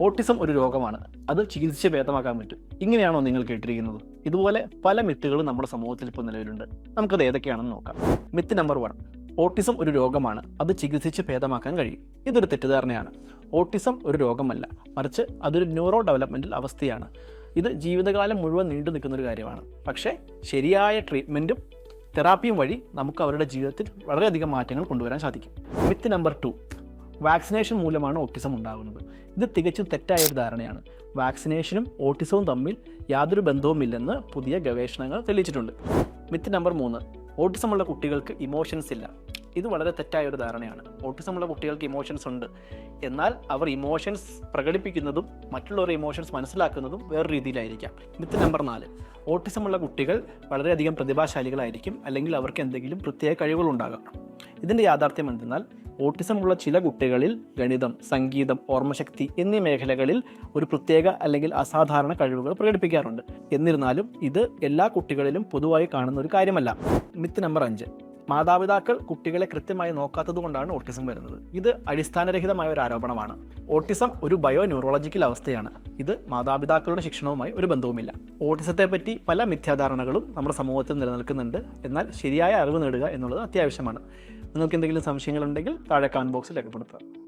Autism ഒരു രോഗമാണ്. അത് ചികിത്സിച്ച് ഭേദമാക്കാൻ പറ്റും. ഇങ്ങനെയാണോ നിങ്ങൾ കേട്ടിരിക്കുന്നത്? ഇതുപോലെ പല മിത്തുകളും നമ്മുടെ സമൂഹത്തിൽ ഇപ്പോൾ നിലവിലുണ്ട്. നമുക്കത് ഏതൊക്കെയാണെന്ന് നോക്കാം. Myth number one. ഓട്ടിസം ഒരു രോഗമാണ്. അത് ചികിത്സിച്ച് ഭേദമാക്കാൻ കഴിയും. ഇതൊരു തെറ്റിദ്ധാരണയാണ്. ഓട്ടിസം ഒരു രോഗമല്ല. മറിച്ച് അതൊരു ന്യൂറോ ഡെവലപ്മെന്റൽ അവസ്ഥയാണ്. ഇത് ജീവിതകാലം മുഴുവൻ നീണ്ടു നിൽക്കുന്ന ഒരു കാര്യമാണ്. പക്ഷേ ശരിയായ ട്രീറ്റ്മെന്റും തെറാപ്പിയും വഴി നമുക്ക് അവരുടെ ജീവിതത്തിൽ വളരെയധികം മാറ്റങ്ങൾ കൊണ്ടുവരാൻ സാധിക്കും. Myth number two. വാക്സിനേഷൻ മൂലമാണ് ഓട്ടിസം ഉണ്ടാകുന്നത്. ഇത് തികച്ചും തെറ്റായ ഒരു ധാരണയാണ്. വാക്സിനേഷനും ഓട്ടിസവും തമ്മിൽ യാതൊരു ബന്ധവുമില്ലെന്ന് പുതിയ ഗവേഷണങ്ങൾ തെളിയിച്ചിട്ടുണ്ട്. മിത്ത് നമ്പർ മൂന്ന് ഓട്ടിസമുള്ള കുട്ടികൾക്ക് ഇമോഷൻസ് ഇല്ല. ഇത് വളരെ തെറ്റായ ഒരു ധാരണയാണ്. ഓട്ടിസമുള്ള കുട്ടികൾക്ക് ഇമോഷൻസ് ഉണ്ട്. എന്നാൽ അവർ ഇമോഷൻസ് പ്രകടിപ്പിക്കുന്നതും മറ്റുള്ളവരുടെ ഇമോഷൻസ് മനസ്സിലാക്കുന്നതും വേറെ രീതിയിലായിരിക്കാം. മിത്ത് നമ്പർ നാല് ഓട്ടിസമുള്ള കുട്ടികൾ വളരെയധികം പ്രതിഭാശാലികളായിരിക്കും അല്ലെങ്കിൽ അവർക്ക് എന്തെങ്കിലും പ്രത്യേക കഴിവുകൾ കഴിവുകളുണ്ടാകാം ഇതിന്റെ യാഥാർത്ഥ്യം എന്തെന്നാൽ ഓട്ടിസമുള്ള ചില കുട്ടികളിൽ ഗണിതം സംഗീതം ഓർമ്മശക്തി എന്നീ മേഖലകളിൽ ഒരു പ്രത്യേക അല്ലെങ്കിൽ അസാധാരണ കഴിവുകൾ പ്രകടിപ്പിക്കാറുണ്ട്. എന്നിരുന്നാലും ഇത് എല്ലാ കുട്ടികളിലും പൊതുവായി കാണുന്ന ഒരു കാര്യമല്ല. മിത്ത് നമ്പർ അഞ്ച്. മാതാപിതാക്കൾ കുട്ടികളെ കൃത്യമായി നോക്കാത്തത് കൊണ്ടാണ് ഓട്ടിസം വരുന്നത്. ഇത് അടിസ്ഥാനരഹിതമായ ഒരു ആരോപണമാണ്. ഓട്ടിസം ഒരു ബയോ ന്യൂറോളജിക്കൽ അവസ്ഥയാണ്. ഇത് മാതാപിതാക്കളുടെ ശിക്ഷണവുമായി ഒരു ബന്ധവുമില്ല. ഓട്ടിസത്തെ പറ്റി പല മിഥ്യാധാരണകളും നമ്മുടെ സമൂഹത്തിൽ നിലനിൽക്കുന്നുണ്ട്. എന്നാൽ ശരിയായ അറിവ് നേടുക എന്നുള്ളത് അത്യാവശ്യമാണ്. നിങ്ങൾക്ക് എന്തെങ്കിലും സംശയങ്ങളുണ്ടെങ്കിൽ താഴെ കമന്റ് ബോക്സിൽ രേഖപ്പെടുത്തുക